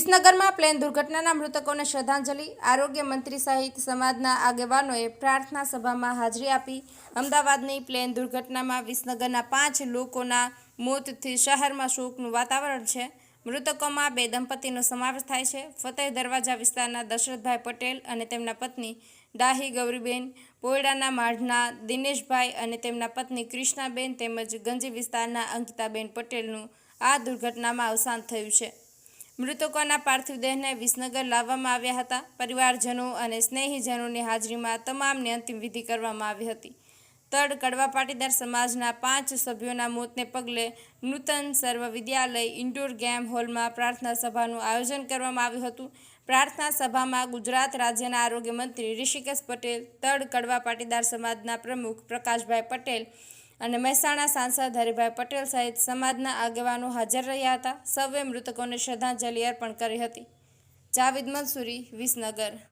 વિસનગરમાં plane દુર્ઘટનાના મૃતકોને શ્રદ્ધાંજલિ. આરોગ્ય મંત્રી સહિત સમાજના આગેવાનોએ પ્રાર્થના સભામાં હાજરી આપી. અમદાવાદની પ્લેન દુર્ઘટનામાં વિસનગરના પાંચ લોકોના મોતથી શહેરમાં શોકનું વાતાવરણ છે. મૃતકોમાં બે દંપતીનો સમાવેશ થાય છે. ફતેહ દરવાજા વિસ્તારના દશરથભાઈ પટેલ અને તેમના પત્ની ડાહી ગૌરીબેન, પોયડાના માઢના દિનેશભાઈ અને તેમના પત્ની કૃષ્ણાબેન તેમજ ગંજી વિસ્તારના અંકિતાબેન પટેલનું આ દુર્ઘટનામાં અવસાન થયું છે. મૃતકોના પાર્થિવ દેહને વિસનગર લાવવામાં આવ્યા હતા. પરિવારજનો અને સ્નેહીજનોની હાજરીમાં તમામની અંતિમ વિધિ કરવામાં આવી હતી. તડ કડવા પાટીદાર સમાજના પાંચ સભ્યોના મોતને પગલે નૂતન સર્વ વિદ્યાલય ઇન્ડોર ગેમ હોલમાં પ્રાર્થના સભાનું આયોજન કરવામાં આવ્યું હતું. પ્રાર્થના સભામાં ગુજરાત રાજ્યના આરોગ્ય મંત્રી ઋષિકેશ પટેલ તડ કડવા પાટીદાર સમાજના પ્રમુખ પ્રકાશભાઈ પટેલ અને મહેસાણા સાંસદ હરિભાઈ પટેલ સહિત સમાજના આગેવાનો હાજર રહ્યા હતા. સૌએ મૃતકોને શ્રદ્ધાંજલિ અર્પણ કરી હતી. જાવેદ મંસૂરી, વિસનગર.